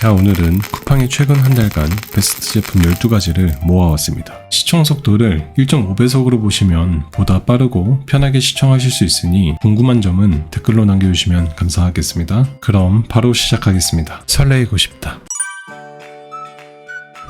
자 오늘은 쿠팡이 최근 한 달간 베스트 제품 12가지를 모아왔습니다. 시청 속도를 1.5배속으로 보시면 보다 빠르고 편하게 시청하실 수 있으니 궁금한 점은 댓글로 남겨주시면 감사하겠습니다. 그럼 바로 시작하겠습니다. 설레이고 싶다.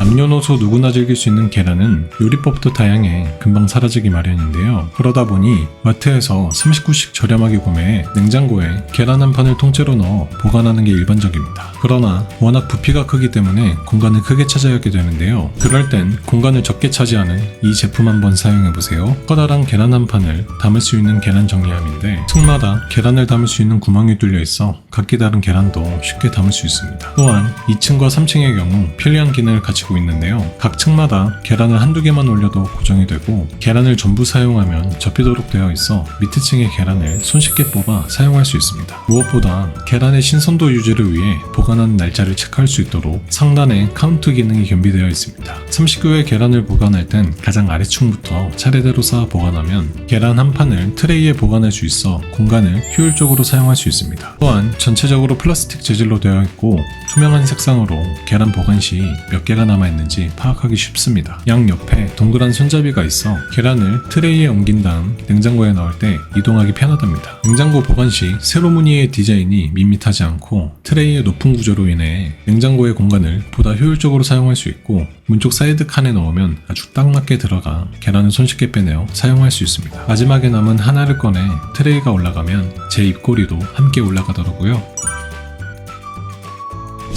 남녀노소 누구나 즐길 수 있는 계란은 요리법도 다양해 금방 사라지기 마련인데요. 그러다 보니 마트에서 39씩 저렴하게 구매해 냉장고에 계란 한 판을 통째로 넣어 보관하는 게 일반적입니다. 그러나 워낙 부피가 크기 때문에 공간을 크게 차지하게 되는데요. 그럴 땐 공간을 적게 차지하는 이 제품 한번 사용해보세요. 커다란 계란 한 판을 담을 수 있는 계란 정리함인데 층마다 계란을 담을 수 있는 구멍이 뚫려 있어 각기 다른 계란도 쉽게 담을 수 있습니다. 또한 2층과 3층의 경우 편리한 기능을 가지고 있는데요. 각 층마다 계란을 한두 개만 올려도 고정이 되고 계란을 전부 사용하면 접히도록 되어 있어 밑에 층의 계란을 손쉽게 뽑아 사용할 수 있습니다. 무엇보다 계란의 신선도 유지를 위해 보관하는 날짜를 체크할 수 있도록 상단에 카운트 기능이 겸비되어 있습니다. 39의 계란을 보관할 땐 가장 아래층부터 차례대로 쌓아 보관하면 계란 한 판을 트레이에 보관할 수 있어 공간을 효율적으로 사용할 수 있습니다. 또한 전체적으로 플라스틱 재질로 되어 있고 투명한 색상으로 계란 보관 시 몇 개가 남아 있는지 파악하기 쉽습니다. 양 옆에 동그란 손잡이가 있어 계란을 트레이에 옮긴 다음 냉장고에 넣을 때 이동하기 편하답니다. 냉장고 보관 시 세로 무늬의 디자인이 밋밋하지 않고 트레이의 높은 구조로 인해 냉장고의 공간을 보다 효율적으로 사용할 수 있고 문쪽 사이드 칸에 넣으면 아주 딱 맞게 들어가 계란을 손쉽게 빼내어 사용할 수 있습니다. 마지막에 남은 하나를 꺼내 트레이가 올라가면 제 입꼬리도 함께 올라가더라고요.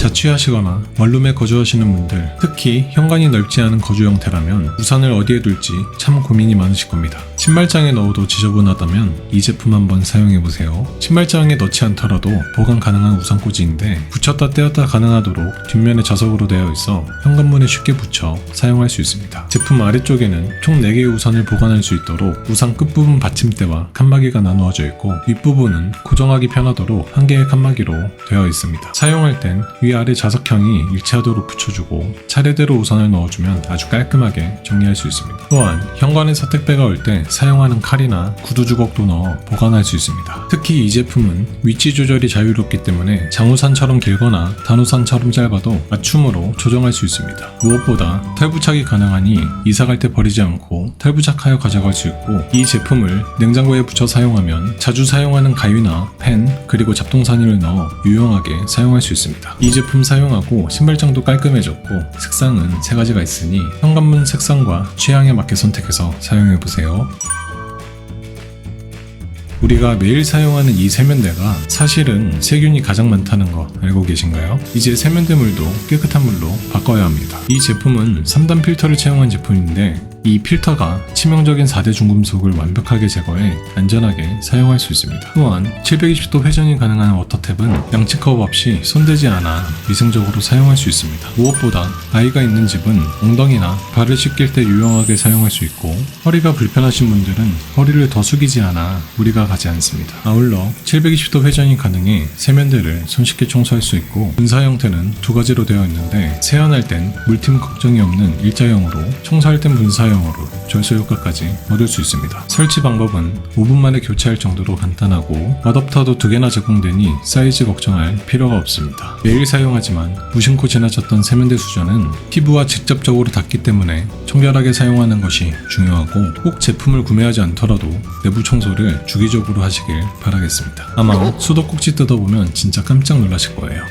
자취하시거나 원룸에 거주하시는 분들, 특히 현관이 넓지 않은 거주 형태라면 우산을 어디에 둘지 참 고민이 많으실 겁니다. 신발장에 넣어도 지저분하다면 이 제품 한번 사용해보세요. 신발장에 넣지 않더라도 보관 가능한 우산 꽂이인데 붙였다 떼었다 가능하도록 뒷면에 자석으로 되어 있어 현관문에 쉽게 붙여 사용할 수 있습니다. 제품 아래쪽에는 총 4개의 우산을 보관할 수 있도록 우산 끝부분 받침대와 칸막이가 나누어져 있고 윗부분은 고정하기 편하도록 한 개의 칸막이로 되어 있습니다. 사용할 땐 위아래 자석형이 일치하도록 붙여주고 차례대로 우산을 넣어주면 아주 깔끔하게 정리할 수 있습니다. 또한 현관에서 택배가 올때 사용하는 칼이나 구두 주걱도 넣어 보관할 수 있습니다. 특히 이 제품은 위치 조절이 자유롭기 때문에 장우산처럼 길거나 단우산처럼 짧아도 맞춤으로 조정할 수 있습니다. 무엇보다 탈부착이 가능하니 이사 갈 때 버리지 않고 탈부착하여 가져갈 수 있고 이 제품을 냉장고에 붙여 사용하면 자주 사용하는 가위나 펜 그리고 잡동사니를 넣어 유용하게 사용할 수 있습니다. 이 제품 사용하고 신발장도 깔끔해졌고 색상은 세 가지가 있으니 현관문 색상과 취향에 맞게 선택해서 사용해 보세요. 우리가 매일 사용하는 이 세면대가 사실은 세균이 가장 많다는 거 알고 계신가요? 이제 세면대 물도 깨끗한 물로 바꿔야 합니다. 이 제품은 3단 필터를 채용한 제품인데 이 필터가 치명적인 4대 중금속을 완벽하게 제거해 안전하게 사용할 수 있습니다. 또한 720도 회전이 가능한 워터탭은 양치컵 없이 손대지 않아 위생적으로 사용할 수 있습니다. 무엇보다 아이가 있는 집은 엉덩이나 발을 씻길 때 유용하게 사용할 수 있고 허리가 불편하신 분들은 허리를 더 숙이지 않아 무리가 가지 않습니다. 아울러 720도 회전이 가능해 세면대를 손쉽게 청소할 수 있고 분사 형태는 두 가지로 되어 있는데 세안할 땐 물팀 걱정이 없는 일자형으로 청소할 땐 분사형 으로 절소 효과까지 얻을 수 있습니다. 설치 방법은 5분 만에 교체할 정도로 간단하고 어댑터도 두 개나 제공되니 사이즈 걱정할 필요가 없습니다. 매일 사용하지만 무심코 지나쳤던 세면대 수전은 피부와 직접적으로 닿기 때문에 청결하게 사용하는 것이 중요하고 꼭 제품을 구매하지 않더라도 내부 청소를 주기적으로 하시길 바라겠습니다. 아마 수도꼭지 뜯어보면 진짜 깜짝 놀라실 거예요.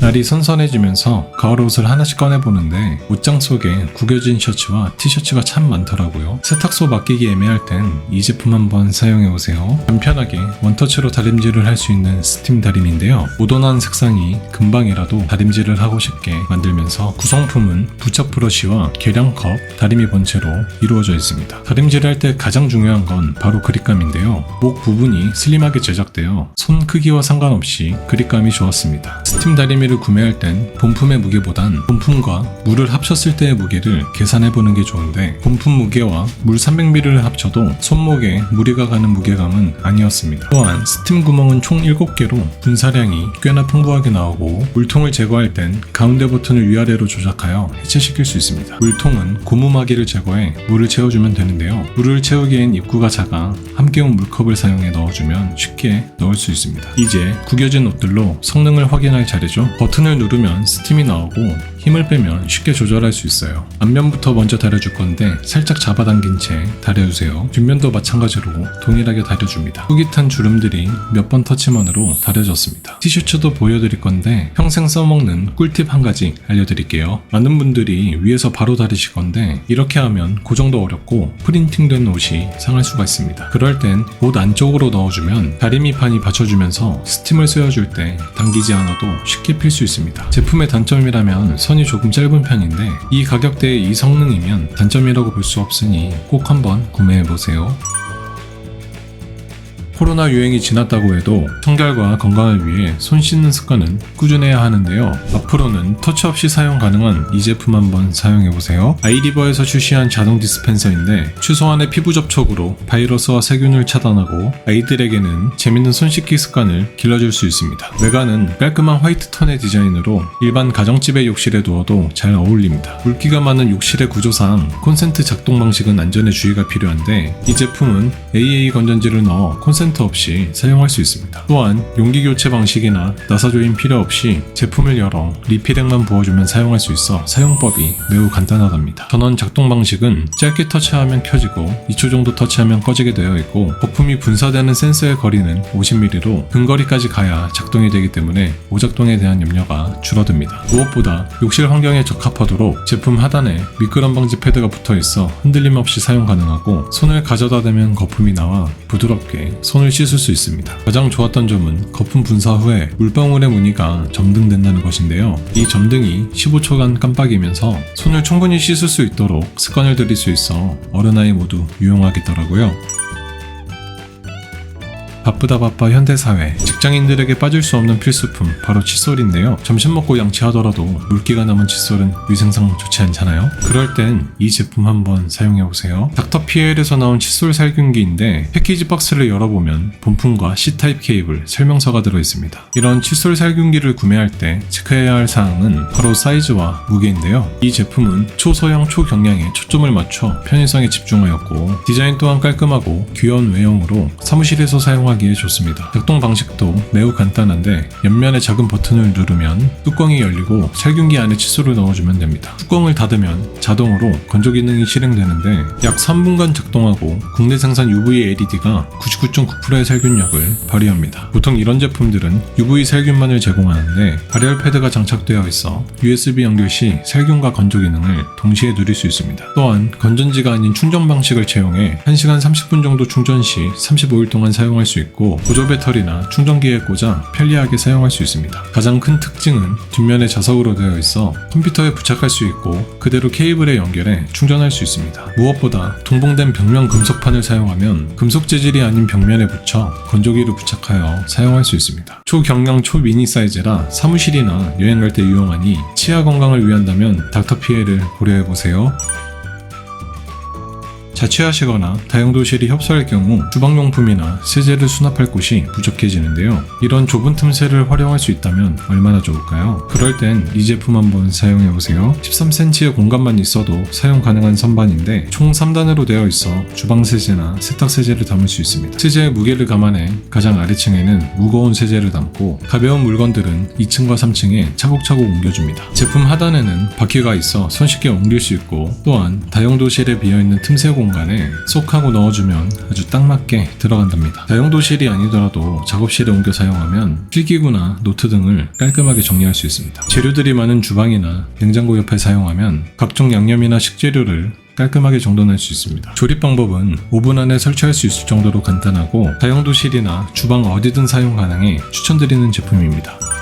날이 선선해지면서 가을 옷을 하나씩 꺼내보는데 옷장 속에 구겨진 셔츠와 티셔츠가 참 많더라고요. 세탁소 맡기기 애매할 땐 이 제품 한번 사용해보세요. 간편하게 원터치로 다림질을 할 수 있는 스팀 다림인데요. 모던한 색상이 금방이라도 다림질을 하고 싶게 만들면서 구성품은 부착 브러쉬와 계량컵, 다리미 본체로 이루어져 있습니다. 다림질을 할 때 가장 중요한 건 바로 그립감인데요. 목 부분이 슬림하게 제작되어 손 크기와 상관없이 그립감이 좋았습니다. 스팀 스팀 다리미를 구매할 땐 본품의 무게보단 본품과 물을 합쳤을 때의 무게를 계산해 보는 게 좋은데 본품 무게와 물 300ml를 합쳐도 손목에 무리가 가는 무게감은 아니었습니다. 또한 스팀 구멍은 총 7개로 분사량이 꽤나 풍부하게 나오고 물통을 제거할 땐 가운데 버튼을 위아래로 조작하여 해체시킬 수 있습니다. 물통은 고무마개를 제거해 물을 채워주면 되는데요. 물을 채우기엔 입구가 작아 함께 온 물컵을 사용해 넣어주면 쉽게 넣을 수 있습니다. 이제 구겨진 옷들로 성능을 확인할 차례죠. 버튼을 누르면 스팀이 나오고 힘을 빼면 쉽게 조절할 수 있어요. 앞면부터 먼저 다려줄 건데 살짝 잡아당긴 채 다려주세요. 뒷면도 마찬가지로 동일하게 다려줍니다. 후깃한 주름들이 몇 번 터치만으로 다려졌습니다. 티셔츠도 보여드릴 건데 평생 써먹는 꿀팁 한 가지 알려드릴게요. 많은 분들이 위에서 바로 다리실 건데 이렇게 하면 고정도 어렵고 프린팅된 옷이 상할 수가 있습니다. 그럴 땐 옷 안쪽으로 넣어주면 다리미판이 받쳐주면서 스팀을 쐬어줄 때 당기지 않아도 쉽게 필수 있습니다. 제품의 단점이라면 선이 조금 짧은 편인데 이 가격대에 이 성능이면 단점이라고 볼 수 없으니 꼭 한번 구매해보세요. 코로나 유행이 지났다고 해도 청결과 건강을 위해 손 씻는 습관은 꾸준해야 하는데요. 앞으로는 터치 없이 사용 가능한 이 제품 한번 사용해보세요. 아이리버에서 출시한 자동 디스펜서인데 최소한의 피부 접촉으로 바이러스와 세균을 차단하고 아이들에게는 재밌는 손 씻기 습관을 길러줄 수 있습니다. 외관은 깔끔한 화이트 톤의 디자인으로 일반 가정집의 욕실에 두어도 잘 어울립니다. 물기가 많은 욕실의 구조상 콘센트 작동 방식은 안전에 주의가 필요한데 이 제품은 AA 건전지를 넣어 콘센트 없이 사용할 수 있습니다. 또한 용기 교체 방식이나 나사 조임 필요 없이 제품을 열어 리필액만 부어주면 사용할 수 있어 사용법이 매우 간단하답니다. 전원 작동 방식은 짧게 터치하면 켜지고 2초 정도 터치하면 꺼지게 되어 있고 거품이 분사되는 센서의 거리는 50mm로 근거리까지 가야 작동이 되기 때문에 오작동에 대한 염려가 줄어듭니다. 무엇보다 욕실 환경에 적합하도록 제품 하단에 미끄럼 방지 패드가 붙어 있어 흔들림 없이 사용 가능하고 손을 가져다 대면 거품이 나와 부드럽게 손을 씻을 수 있습니다. 가장 좋았던 점은 거품 분사 후에 물방울의 무늬가 점등된다는 것인데요. 이 점등이 15초간 깜빡이면서 손을 충분히 씻을 수 있도록 습관을 들일 수 있어 어른아이 모두 유용하겠더라고요. 바쁘다 바빠 현대사회 직장인들에게 빠질 수 없는 필수품 바로 칫솔인데요. 점심 먹고 양치하더라도 물기가 남은 칫솔은 위생상 좋지 않잖아요. 그럴 땐 이 제품 한번 사용해보세요. 닥터피엘에서 나온 칫솔 살균기인데 패키지 박스를 열어보면 본품과 C타입 케이블 설명서가 들어있습니다. 이런 칫솔 살균기를 구매할 때 체크해야 할 사항은 바로 사이즈와 무게인데요. 이 제품은 초소형 초경량에 초점을 맞춰 편의성에 집중하였고 디자인 또한 깔끔하고 귀여운 외형으로 사무실에서 사용 하기에 좋습니다. 작동 방식도 매우 간단한데 옆면에 작은 버튼을 누르면 뚜껑이 열리고 살균기 안에 칫솔을 넣어주면 됩니다. 뚜껑을 닫으면 자동으로 건조 기능이 실행되는데 약 3분간 작동하고 국내 생산 UV LED가 99.9%의 살균력을 발휘합니다. 보통 이런 제품들은 UV 살균만을 제공하는데 발열 패드가 장착되어 있어 USB 연결 시 살균과 건조 기능을 동시에 누릴 수 있습니다. 또한 건전지가 아닌 충전 방식을 채용해 1시간 30분 정도 충전 시 35일 동안 사용할 수 있고 보조 배터리나 충전기에 꽂아 편리하게 사용할 수 있습니다. 가장 큰 특징은 뒷면에 자석으로 되어 있어 컴퓨터에 부착할 수 있고 그대로 케이블에 연결해 충전할 수 있습니다. 무엇보다 동봉된 벽면 금속판을 사용하면 금속 재질이 아닌 벽면에 붙여 건조기를 부착하여 사용할 수 있습니다. 초경량 초미니 사이즈라 사무실이나 여행 갈 때 유용하니 치아 건강을 위한다면 닥터피엘을 고려해 보세요. 자취하시거나 다용도실이 협소할 경우 주방용품이나 세제를 수납할 곳이 부족해지는데요. 이런 좁은 틈새를 활용할 수 있다면 얼마나 좋을까요? 그럴 땐 이 제품 한번 사용해보세요. 13cm의 공간만 있어도 사용 가능한 선반인데 총 3단으로 되어 있어 주방 세제나 세탁 세제를 담을 수 있습니다. 세제의 무게를 감안해 가장 아래층에는 무거운 세제를 담고 가벼운 물건들은 2층과 3층에 차곡차곡 옮겨줍니다. 제품 하단에는 바퀴가 있어 손쉽게 옮길 수 있고 또한 다용도실에 비어있는 틈새 공 간에 쏙 하고 넣어주면 아주 딱 맞게 들어간답니다. 다용도실이 아니더라도 작업실에 옮겨 사용하면 필기구나 노트 등을 깔끔하게 정리할 수 있습니다. 재료들이 많은 주방이나 냉장고 옆에 사용하면 각종 양념이나 식재료를 깔끔하게 정돈할 수 있습니다. 조립 방법은 오븐 안에 설치할 수 있을 정도로 간단하고 다용도실이나 주방 어디든 사용 가능해 추천드리는 제품입니다.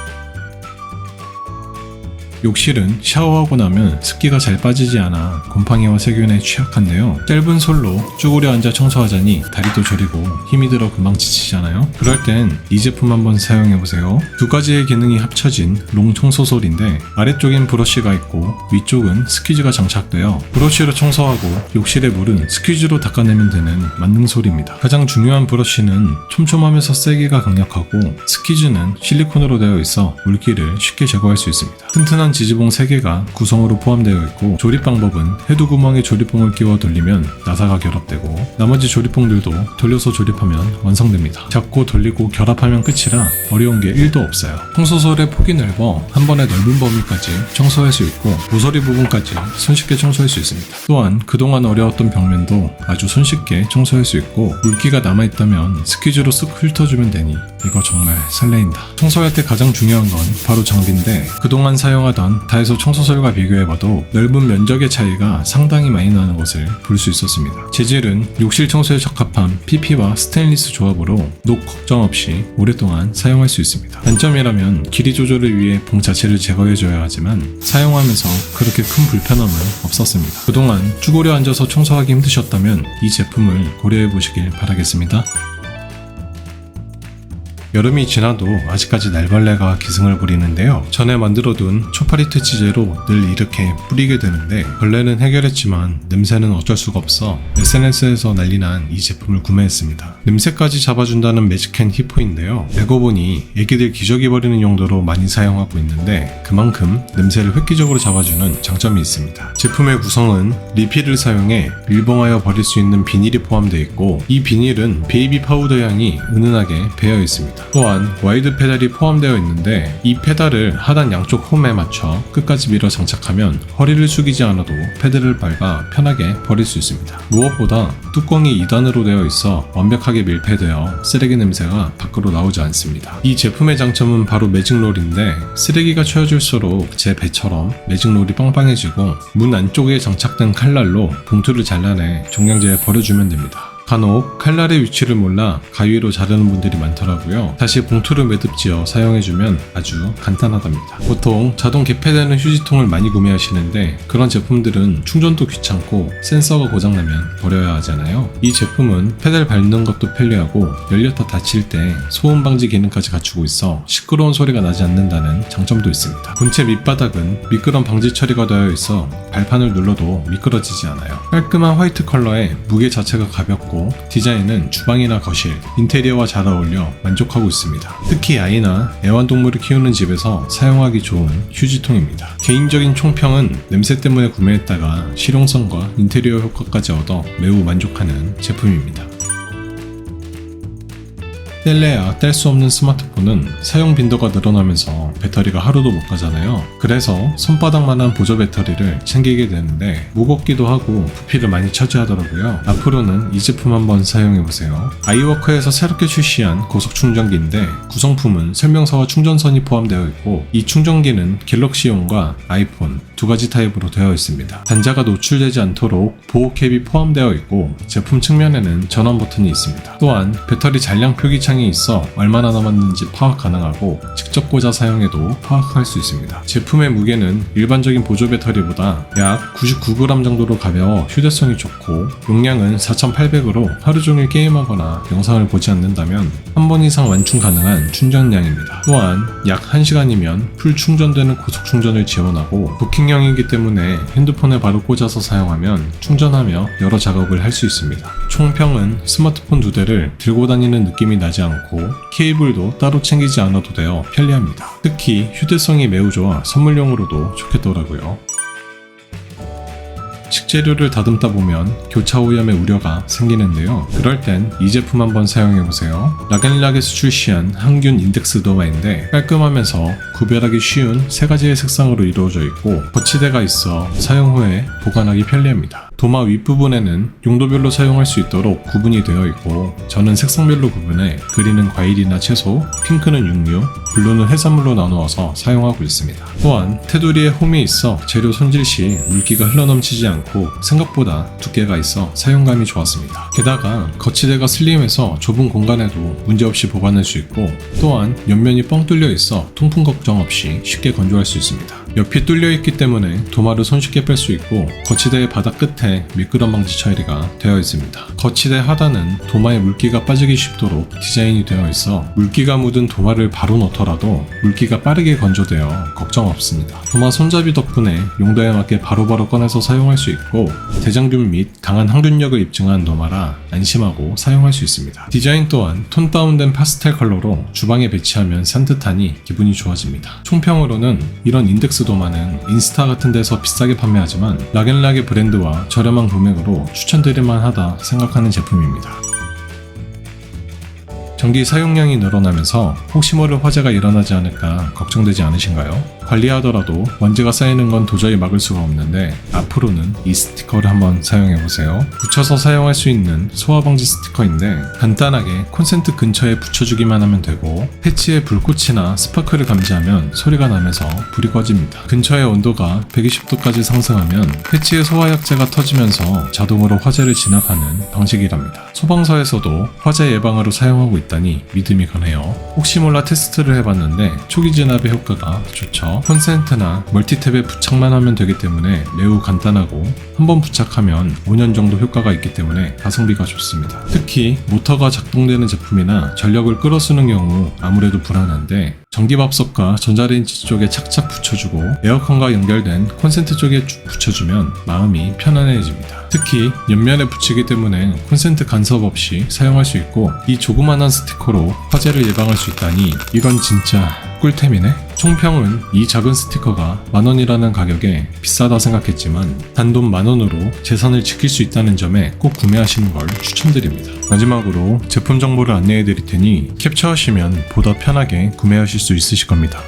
욕실은 샤워하고 나면 습기가 잘 빠지지 않아 곰팡이와 세균에 취약한데요. 짧은 솔로 쭈그려 앉아 청소하자니 다리도 저리고 힘이 들어 금방 지치잖아요. 그럴 땐 이 제품 한번 사용해보세요. 두 가지의 기능이 합쳐진 롱 청소솔인데 아래쪽엔 브러쉬가 있고 위쪽은 스퀴즈가 장착되어 브러쉬로 청소하고 욕실의 물은 스퀴즈로 닦아내면 되는 만능솔입니다. 가장 중요한 브러쉬는 촘촘하면서 세기가 강력하고 스퀴즈는 실리콘으로 되어 있어 물기를 쉽게 제거할 수 있습니다. 튼튼한 지지봉 3개가 구성으로 포함되어 있고 조립 방법은 헤드 구멍에 조립봉을 끼워 돌리면 나사가 결합되고 나머지 조립봉들도 돌려서 조립하면 완성됩니다. 잡고 돌리고 결합하면 끝이라 어려운 게 1도 없어요. 청소솔의 폭이 넓어 한 번에 넓은 범위까지 청소할 수 있고 모서리 부분까지 손쉽게 청소할 수 있습니다. 또한 그동안 어려웠던 벽면도 아주 손쉽게 청소할 수 있고 물기가 남아있다면 스퀴즈로 쓱 훑어주면 되니 이거 정말 설레인다. 청소할 때 가장 중요한 건 바로 장비인데 그동안 사용하던 다이소 청소솔과 비교해봐도 넓은 면적의 차이가 상당히 많이 나는 것을 볼 수 있었습니다. 재질은 욕실 청소에 적합한 PP와 스테인리스 조합으로 녹 걱정 없이 오랫동안 사용할 수 있습니다. 단점이라면 길이 조절을 위해 봉 자체를 제거해줘야 하지만 사용하면서 그렇게 큰 불편함은 없었습니다. 그동안 쭈그려 앉아서 청소하기 힘드셨다면 이 제품을 고려해 보시길 바라겠습니다. 여름이 지나도 아직까지 날벌레가 기승을 부리는데요. 전에 만들어둔 초파리트 치제로 늘 이렇게 뿌리게 되는데 벌레는 해결했지만 냄새는 어쩔 수가 없어 SNS에서 난리난 이 제품을 구매했습니다. 냄새까지 잡아준다는 매직캔 히포인데요. 알고 보니 애기들 기저귀 버리는 용도로 많이 사용하고 있는데 그만큼 냄새를 획기적으로 잡아주는 장점이 있습니다. 제품의 구성은 리필을 사용해 밀봉하여 버릴 수 있는 비닐이 포함되어 있고 이 비닐은 베이비 파우더 향이 은은하게 배어 있습니다. 또한 와이드 페달이 포함되어 있는데 이 페달을 하단 양쪽 홈에 맞춰 끝까지 밀어 장착하면 허리를 숙이지 않아도 페달을 밟아 편하게 버릴 수 있습니다. 무엇보다 뚜껑이 2단으로 되어 있어 완벽하게 밀폐되어 쓰레기 냄새가 밖으로 나오지 않습니다. 이 제품의 장점은 바로 매직롤인데 쓰레기가 채워질수록 제 배처럼 매직롤이 빵빵해지고 문 안쪽에 장착된 칼날로 봉투를 잘라내 종량제에 버려주면 됩니다. 간혹 칼날의 위치를 몰라 가위로 자르는 분들이 많더라고요. 다시 봉투를 매듭지어 사용해주면 아주 간단하답니다. 보통 자동 개폐되는 휴지통을 많이 구매하시는데 그런 제품들은 충전도 귀찮고 센서가 고장나면 버려야 하잖아요. 이 제품은 페달 밟는 것도 편리하고 열렸다 닫힐 때 소음 방지 기능까지 갖추고 있어 시끄러운 소리가 나지 않는다는 장점도 있습니다. 본체 밑바닥은 미끄럼 방지 처리가 되어 있어 발판을 눌러도 미끄러지지 않아요. 깔끔한 화이트 컬러에 무게 자체가 가볍고 디자인은 주방이나 거실, 인테리어와 잘 어울려 만족하고 있습니다. 특히 아이나 애완동물을 키우는 집에서 사용하기 좋은 휴지통입니다. 개인적인 총평은 냄새 때문에 구매했다가 실용성과 인테리어 효과까지 얻어 매우 만족하는 제품입니다. 뗄래야 뗄 수 없는 스마트폰은 사용 빈도가 늘어나면서 배터리가 하루도 못 가잖아요. 그래서 손바닥만한 보조 배터리를 챙기게 되는데 무겁기도 하고 부피를 많이 차지하더라고요. 앞으로는 이 제품 한번 사용해보세요. 아이워크에서 새롭게 출시한 고속 충전기인데 구성품은 설명서와 충전선이 포함되어 있고 이 충전기는 갤럭시용과 아이폰 두 가지 타입으로 되어 있습니다. 단자가 노출되지 않도록 보호 캡이 포함되어 있고 제품 측면에는 전원 버튼이 있습니다. 또한 배터리 잔량 표기창이 있어 얼마나 남았는지 파악 가능하고 직접 꽂아 사용해도 파악할 수 있습니다. 제품의 무게는 일반적인 보조 배터리보다 약 99g 정도로 가벼워 휴대성이 좋고 용량은 4800으로 하루 종일 게임하거나 영상을 보지 않는다면 한 번 이상 완충 가능한 충전량입니다. 또한 약 1시간이면 풀 충전되는 고속 충전을 지원하고 도킹 형이기 때문에 핸드폰에 바로 꽂아서 사용하면 충전하며 여러 작업을 할 수 있습니다. 총평은 스마트폰 두 대를 들고 다니는 느낌이 나지 않고 케이블도 따로 챙기지 않아도 되어 편리합니다. 특히 휴대성이 매우 좋아 선물용으로도 좋겠더라고요. 식재료를 다듬다 보면 교차 오염의 우려가 생기는데요. 그럴 땐 이 제품 한번 사용해 보세요. 라겐락에서 출시한 항균 인덱스 도마인데 깔끔하면서 구별하기 쉬운 세 가지의 색상으로 이루어져 있고 거치대가 있어 사용 후에 보관하기 편리합니다. 도마 윗부분에는 용도별로 사용할 수 있도록 구분이 되어 있고 저는 색상별로 구분해 그리는 과일이나 채소, 핑크는 육류, 블루는 해산물로 나누어서 사용하고 있습니다. 또한 테두리에 홈이 있어 재료 손질 시 물기가 흘러넘치지 않고 생각보다 두께가 있어 사용감이 좋았습니다. 게다가 거치대가 슬림해서 좁은 공간에도 문제없이 보관할 수 있고 또한 옆면이 뻥 뚫려 있어 통풍 걱정 없이 쉽게 건조할 수 있습니다. 옆이 뚫려 있기 때문에 도마를 손쉽게 뺄 수 있고 거치대의 바닥 끝에 미끄럼 방지 처리가 되어 있습니다. 거치대 하단은 도마에 물기가 빠지기 쉽도록 디자인이 되어 있어 물기가 묻은 도마를 바로 넣더라도 물기가 빠르게 건조되어 걱정 없습니다. 도마 손잡이 덕분에 용도에 맞게 바로바로 꺼내서 사용할 수 있고 대장균 및 강한 항균력을 입증한 도마라 안심하고 사용할 수 있습니다. 디자인 또한 톤 다운된 파스텔 컬러로 주방에 배치하면 산뜻하니 기분이 좋아집니다. 총평으로는 이런 인덱스 도마는 인스타 같은 데서 비싸게 판매하지만 락앤락의 브랜드와 저렴한 금액으로 추천드릴만 하다 생각하는 제품입니다. 전기 사용량이 늘어나면서 혹시 모를 화재가 일어나지 않을까 걱정되지 않으신가요? 관리하더라도 먼지가 쌓이는 건 도저히 막을 수가 없는데 앞으로는 이 스티커를 한번 사용해 보세요. 붙여서 사용할 수 있는 소화 방지 스티커인데 간단하게 콘센트 근처에 붙여주기만 하면 되고 패치에 불꽃이나 스파크를 감지하면 소리가 나면서 불이 꺼집니다. 근처의 온도가 120도까지 상승하면 패치의 소화약제가 터지면서 자동으로 화재를 진압하는 방식이랍니다. 소방서에서도 화재 예방으로 사용하고 있다니 믿음이 가네요. 혹시 몰라 테스트를 해봤는데 초기 진압의 효과가 좋죠. 콘센트나 멀티탭에 부착만 하면 되기 때문에 매우 간단하고 한번 부착하면 5년 정도 효과가 있기 때문에 가성비가 좋습니다. 특히 모터가 작동되는 제품이나 전력을 끌어쓰는 경우 아무래도 불안한데 전기밥솥과 전자레인지 쪽에 착착 붙여주고 에어컨과 연결된 콘센트 쪽에 쭉 붙여주면 마음이 편안해집니다. 특히 옆면에 붙이기 때문에 콘센트 간섭 없이 사용할 수 있고 이 조그만한 스티커로 화재를 예방할 수 있다니 이건 진짜 꿀템이네. 총평은 이 작은 스티커가 만원이라는 가격에 비싸다 생각했지만 단돈 만원으로 재산을 지킬 수 있다는 점에 꼭 구매하시는 걸 추천드립니다. 마지막으로 제품 정보를 안내해 드릴 테니 캡처하시면 보다 편하게 구매하실 수 있으실 겁니다.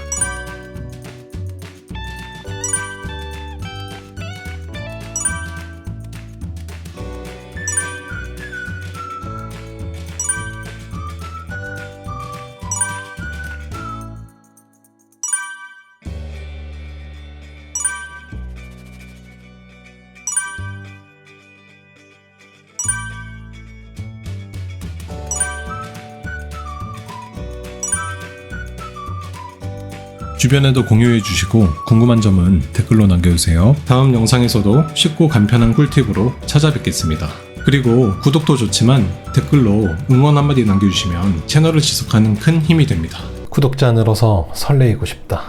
주변에도 공유해 주시고 궁금한 점은 댓글로 남겨주세요. 다음 영상에서도 쉽고 간편한 꿀팁으로 찾아뵙겠습니다. 그리고 구독도 좋지만 댓글로 응원 한마디 남겨주시면 채널을 지속하는 큰 힘이 됩니다. 구독자 늘어서 설레이고 싶다.